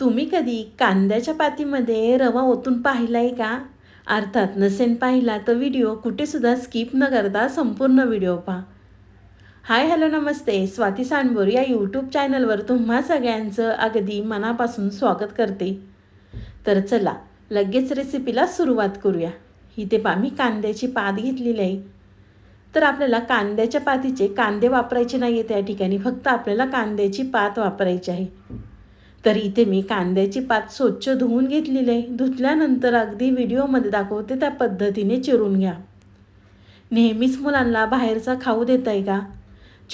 तुम्ही कधी कांद्याच्या पातीमध्ये रवा ओतून पाहिला आहे का? अर्थात नसेन पाहिला तर व्हिडिओ कुठेसुद्धा स्किप न करता संपूर्ण व्हिडिओ पहा. हाय हॅलो नमस्ते. स्वाती सांडबोर या यूट्यूब चॅनलवर तुम्हा सगळ्यांचं अगदी मनापासून स्वागत करते. तर चला लगेच रेसिपीला सुरुवात करूया. इथे पा मी कांद्याची पात घेतलेली आहे. तर आपल्याला कांद्याच्या पातीचे कांदे वापरायचे नाही आहे त्या ठिकाणी. फक्त आपल्याला कांद्याची पात वापरायची आहे. तर इथे मी कांद्याची पात स्वच्छ धुवून घेतलेली आहे. धुतल्यानंतर अगदी व्हिडिओमध्ये दाखवते त्या पद्धतीने चिरून घ्या. नेहमीच मुलांना बाहेरचा खाऊ देताय आहे का?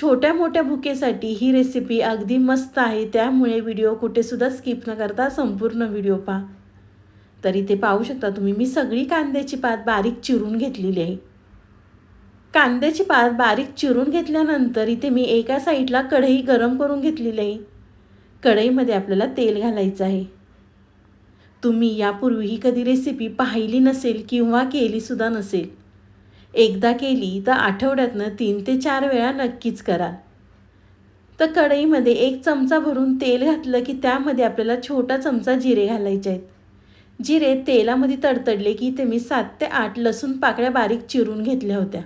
छोट्या मोठ्या भुकेसाठी ही रेसिपी अगदी मस्त आहे. त्यामुळे व्हिडिओ कुठेसुद्धा स्किप न करता संपूर्ण व्हिडिओ पहा. तर इथे पाहू शकता तुम्ही मी सगळी कांद्याची पात बारीक चिरून घेतलेली आहे. कांद्याची पात बारीक चिरून घेतल्यानंतर इथे मी एका साईडला कढई गरम करून घेतलेली आहे. कढईमध्ये आपल्याला तेल घालायचं आहे. तुम्ही यापूर्वी ही कधी रेसिपी पाहिली नसेल किंवा केलीसुद्धा नसेल. एकदा केली तर आठवड्यातनं तीन ते चार वेळा नक्कीच कराल तर कढईमध्ये एक चमचा भरून तेल घातलं की त्यामध्ये आपल्याला छोटा चमचा जिरे घालायचे आहेत. जिरे तेलामध्ये तडतडले की ते मी सात ते आठ लसूण पाकळ्या बारीक चिरून घेतल्या होत्या.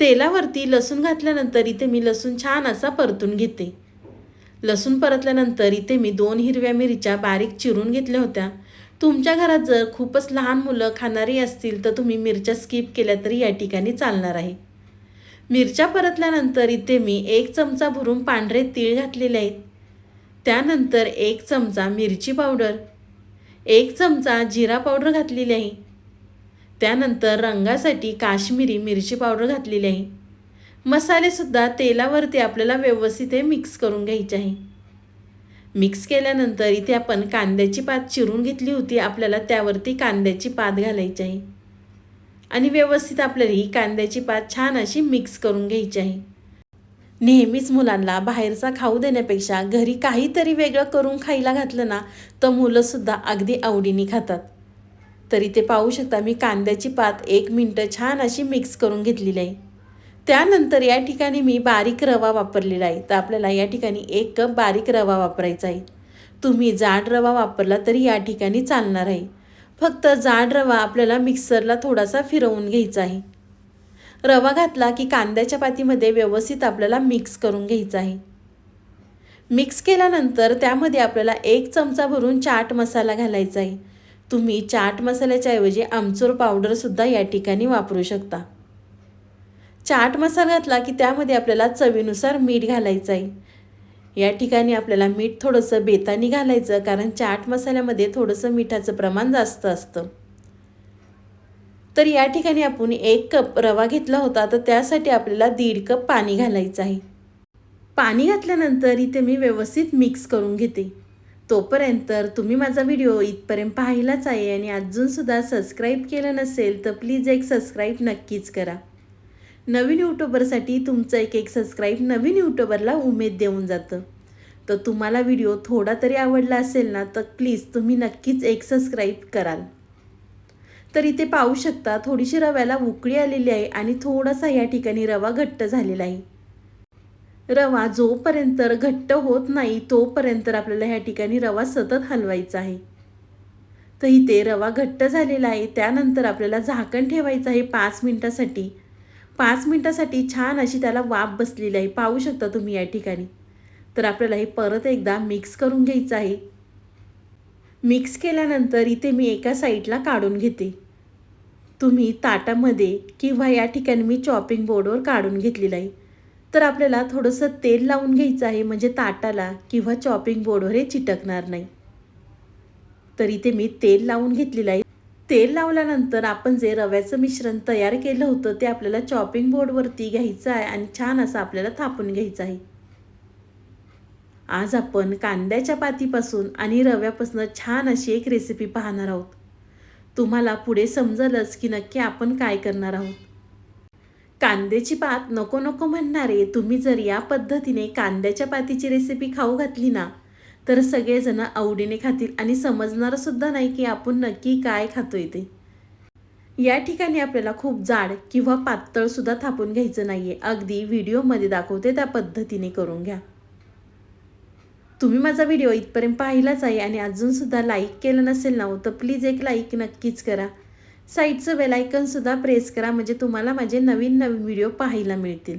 तेलावरती लसूण घातल्यानंतर इथे मी लसूण छान असा परतून घेते. लसूण परतल्यानंतर इथे मी दोन हिरव्या मिरच्या बारीक चिरून घेतल्या होत्या. तुमच्या घरात जर खूपच लहान मुलं खाणारी असतील तर तुम्ही मिरच्या स्किप केल्या तरी या ठिकाणी चालणार आहे. मिरच्या परतल्यानंतर इथे मी एक चमचा भरून पांढरे तीळ घातलेले आहेत. त्यानंतर एक चमचा मिरची पावडर एक चमचा जिरा पावडर घातलेली आहे. त्यानंतर रंगासाठी काश्मीरी मिरची पावडर घातलेली आहे. मसालेसुद्धा तेलावरती आपल्याला व्यवस्थित हे मिक्स करून घ्यायचे आहे. मिक्स केल्यानंतर इथे आपण कांद्याची पात चिरून घेतली होती आपल्याला त्यावरती कांद्याची पात घालायची आहे. आणि व्यवस्थित आपल्याला ही कांद्याची पात छान अशी मिक्स करून घ्यायची आहे. नेहमीच मुलांना बाहेरचा खाऊ देण्यापेक्षा घरी काहीतरी वेगळं करून खायला घातलं ना तर मुलंसुद्धा अगदी आवडीने खातात. तर इथे पाहू शकता मी कांद्याची पात एक मिनटं छान अशी मिक्स करून घेतलेली आहे. त्यानंतर या ठिकाणी मी बारीक रवा वापरलेला आहे. तर आपल्याला या ठिकाणी एक कप बारीक रवा वापरायचा आहे. तुम्ही जाड रवा वापरला तरी या ठिकाणी चालणार आहे. फक्त जाड रवा आपल्याला मिक्सरला थोडासा फिरवून घ्यायचा आहे. रवा घातला की कांद्याच्या पातीमध्ये व्यवस्थित आपल्याला मिक्स करून घ्यायचा आहे. मिक्स केल्यानंतर त्यामध्ये आपल्याला एक चमचा भरून चाट मसाला घालायचा आहे. तुम्ही चाट मसाल्याच्या ऐवजी आमचूर पावडरसुद्धा या ठिकाणी वापरू शकता. चाट मसाला घातला की त्यामध्ये आपल्याला चवीनुसार मीठ घालायचं आहे या ठिकाणी आपल्याला मीठ थोडंसं बेतानी घालायचं कारण चाट मसाल्यामध्ये थोडंसं मिठाचं प्रमाण जास्त असतं. तर या ठिकाणी आपण एक कप रवा घेतला होता तर त्यासाठी आपल्याला दीड कप पाणी घालायचं आहे. पाणी घातल्यानंतर इथे मी व्यवस्थित मिक्स करून घेते. तोपर्यंत तुम्ही माझा व्हिडिओ इथपर्यंत पाहिलाच आहे आणि अजूनसुद्धा सबस्क्राईब केलं नसेल तर प्लीज एक सबस्क्राईब नक्कीच करा. नवीन यूट्यूबरसाठी तुमचं एक एक सबस्क्राईब नवीन यूट्यूबरला उमेद देऊन जातं. तर तुम्हाला व्हिडिओ थोडा तरी आवडला असेल ना तर प्लीज तुम्ही नक्कीच एक सबस्क्राईब कराल. तर इथे पाहू शकता थोडीशी रव्याला उकळी आलेली आहे आणि थोडासा या ठिकाणी रवा घट्ट झालेला आहे. रवा जोपर्यंत घट्ट होत नाही तोपर्यंत आपल्याला ह्या ठिकाणी रवा सतत हलवायचा आहे. तर इथे रवा घट्ट झालेला आहे त्यानंतर आपल्याला झाकण ठेवायचं आहे पाच मिनटासाठी. पाच मिनटासाठी छान अशी त्याला वाफ बसलेली आहे. पाहू शकता तुम्ही या ठिकाणी. तर आपल्याला हे परत एकदा मिक्स करून घ्यायचं आहे. मिक्स केल्यानंतर इथे मी एका साईडला काढून घेते. तुम्ही ताटामध्ये किंवा या ठिकाणी मी चॉपिंग बोर्डवर काढून घेतलेलं आहे. तर आपल्याला थोडंसं तेल लावून घ्यायचं आहे म्हणजे ताटाला किंवा चॉपिंग बोर्डवर हे चिटकणार नाही. तर इथे मी तेल लावून घेतलेलं आहे. तेल लावल्यानंतर आपण जे रव्याचं मिश्रण तयार केलं होतं ते आपल्याला चॉपिंग बोर्डवरती घ्यायचं आहे आणि छान असं आपल्याला थापून घ्यायचं आहे. आज आपण कांद्याच्या पातीपासून आणि रव्यापासून छान अशी एक रेसिपी पाहणार आहोत. तुम्हाला पुढे समजलंच की नक्की आपण काय करणार आहोत. कांद्याची पात नको नको म्हणणारे तुम्ही जर या पद्धतीने कांद्याच्या पातीची रेसिपी खाऊ घातली ना तर सगळेजण आवडीने खातील आणि समजणारसुद्धा नाही की आपण नक्की काय खातोय ते. या ठिकाणी आपल्याला खूप जाड किंवा पातळसुद्धा थापून घ्यायचं नाही आहे अगदी व्हिडिओमध्ये दाखवते त्या पद्धतीने करून घ्या. तुम्ही माझा व्हिडिओ इथपर्यंत पाहिलाच आहे आणि अजूनसुद्धा लाईक केलं नसेल ना हो, तर प्लीज एक लाईक नक्कीच करा. साईडचं बेलायकनसुद्धा प्रेस करा म्हणजे तुम्हाला माझे नवीन नवीन व्हिडिओ पाहायला मिळतील.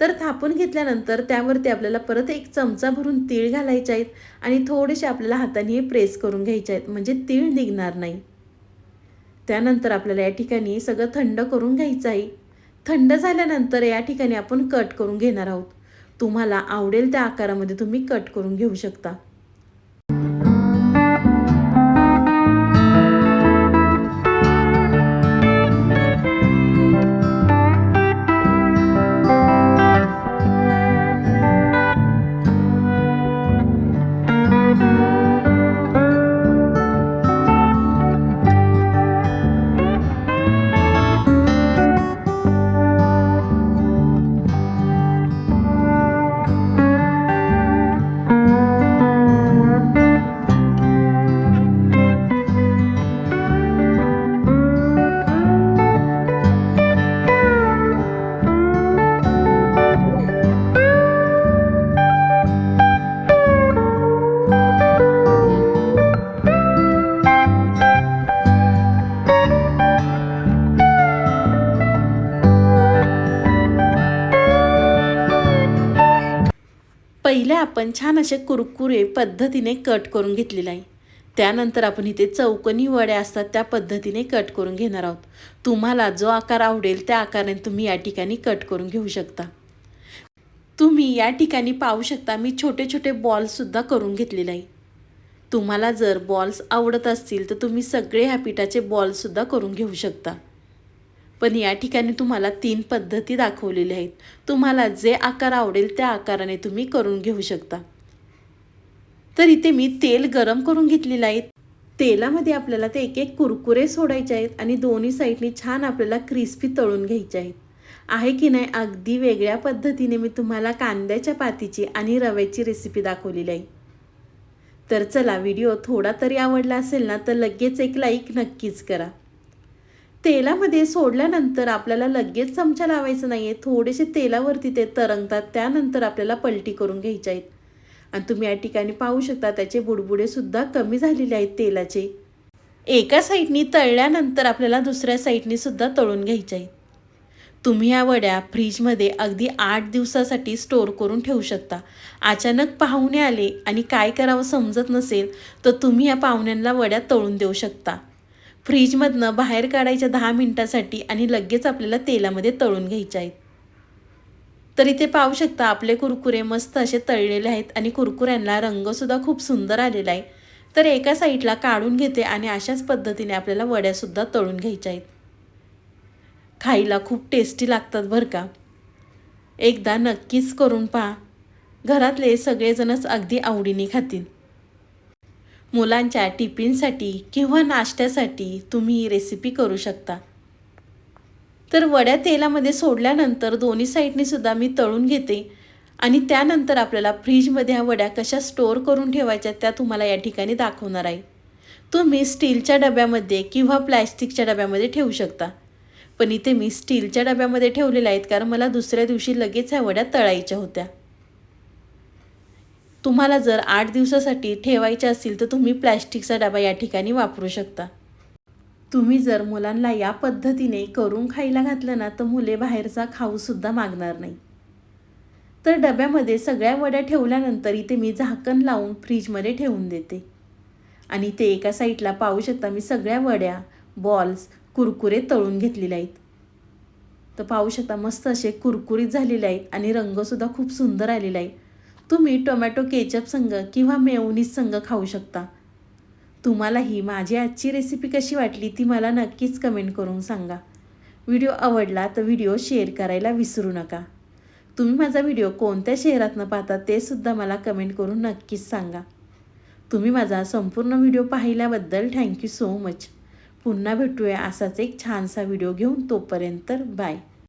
तर थापून घेतल्यानंतर त्यावरती आपल्याला परत एक चमचा भरून तीळ घालायचे आहेत आणि थोडेसे आपल्याला हाताने हे प्रेस करून घ्यायचे आहेत म्हणजे तीळ निघणार नाही. त्यानंतर आपल्याला या ठिकाणी सगळं थंड करून घ्यायचं आहे. थंड झाल्यानंतर या ठिकाणी आपण कट करून घेणार आहोत. तुम्हाला आवडेल त्या आकारामध्ये तुम्ही कट करून घेऊ शकता. पहिले आपण छान असे कुरकुरे पद्धतीने कट करून घेतलेले आहे. त्यानंतर आपण इथे चौकनी वड्या असतात त्या पद्धतीने कट करून घेणार आहोत. तुम्हाला जो आकार आवडेल त्या आकाराने तुम्ही या ठिकाणी कट करून घेऊ शकता. तुम्ही या ठिकाणी पाहू शकता मी छोटे छोटे बॉल्ससुद्धा करून घेतलेले आहे. तुम्हाला जर बॉल्स आवडत असतील तर तुम्ही सगळे ह्या पिठाचे बॉल्ससुद्धा करून घेऊ शकता. पण या ठिकाणी तुम्हाला तीन पद्धती दाखवलेल्या आहेत. तुम्हाला जे आकार आवडेल त्या आकाराने तुम्ही करून घेऊ शकता. तर इथे मी तेल गरम करून घेतलेलं आहे. तेलामध्ये आपल्याला ते एक एक कुरकुरे सोडायचे आहेत आणि दोन्ही साईडनी छान आपल्याला क्रिस्पी तळून घ्यायचे आहेत. आहे की नाही अगदी वेगळ्या पद्धतीने मी तुम्हाला कांद्याच्या पातीची आणि रव्याची रेसिपी दाखवलेली आहे. तर चला व्हिडिओ थोडा तरी आवडला असेल ना तर लगेच एक लाईक नक्कीच करा. तेलामध्ये सोडल्यानंतर आपल्याला लगेच चमचा लावायचं नाही आहे थोडेसे तेलावरती ते तरंगतात त्यानंतर आपल्याला पलटी करून घ्यायच्या आहेत. आणि तुम्ही या ठिकाणी पाहू शकता त्याचे बुडबुडेसुद्धा कमी झालेले आहेत तेलाचे. एका साईडनी तळल्यानंतर आपल्याला दुसऱ्या साईडनीसुद्धा तळून घ्यायच्या आहेत. तुम्ही या वड्या फ्रीजमध्ये अगदी आठ दिवसासाठी स्टोअर करून ठेवू शकता. अचानक पाहुणे आले आणि काय करावं समजत नसेल तर तुम्ही या पाहुण्यांना वड्या तळून देऊ शकता. फ्रीजमधनं बाहेर काढायच्या दहा मिनटासाठी आणि लगेच आपल्याला तेलामध्ये तळून घ्यायच्या आहेत. तर इथे पाहू शकता आपले कुरकुरे मस्त असे तळलेले आहेत आणि कुरकुऱ्यांना रंगसुद्धा खूप सुंदर आलेला आहे. तर एका साईडला काढून घेते आणि अशाच पद्धतीने आपल्याला वड्यासुद्धा तळून घ्यायच्या आहेत. खायला खूप टेस्टी लागतात बरं का. एकदा नक्कीच करून पहा. घरातले सगळेजणच अगदी आवडीने खातील. मुलांच्या टिफिनसाठी किंवा नाश्त्यासाठी तुम्ही ही रेसिपी करू शकता. तर वड्या तेलामध्ये सोडल्यानंतर दोन्ही साईडने सुद्धा मी तळून घेते आणि त्यानंतर आपल्याला फ्रीजमध्ये ह्या वड्या कशा स्टोअर करून ठेवायच्या त्या तुम्हाला या ठिकाणी दाखवणार आहे. तुम्ही स्टीलच्या डब्यामध्ये किंवा प्लॅस्टिकच्या डब्यामध्ये ठेवू शकता. पण इथे मी स्टीलच्या डब्यामध्ये ठेवलेल्या आहेत कारण मला दुसऱ्या दिवशी लगेच ह्या वड्या तळायच्या होत्या. तुम्हाला जर आठ दिवसासाठी ठेवायचे असतील तर तुम्ही प्लॅस्टिकचा डबा या ठिकाणी वापरू शकता. तुम्ही जर मुलांना या पद्धतीने करून खायला घातलं ना तर मुले बाहेरचा खाऊसुद्धा मागणार नाही. तर डब्यामध्ये सगळ्या वड्या ठेवल्यानंतर इथे मी झाकण लावून फ्रीजमध्ये ठेवून देते. आणि ते एका साईडला पाहू शकता मी सगळ्या वड्या बॉल्स कुरकुरे तळून घेतलेले आहेत. तर पाहू शकता मस्त असे कुरकुरीत झालेले आहेत आणि रंगसुद्धा खूप सुंदर आलेला आहे तुम्ही टोमॅटो केचप संग किंवा मेवनीस संग खाऊ शकता. तुम्हाला ही माझी आजची रेसिपी कशी वाटली ती मला नक्कीच कमेंट करून सांगा. व्हिडिओ आवडला तर व्हिडिओ शेअर करायला विसरू नका. तुम्ही माझा व्हिडिओ कोणत्या शहरातनं पाहता ते सुद्धा मला कमेंट करून नक्कीच सांगा. तुम्ही माझा संपूर्ण व्हिडिओ पाहिल्याबद्दल थँक्यू सो मच पुन्हा भेटूया असाच एक छानसा व्हिडिओ घेऊन तोपर्यंत बाय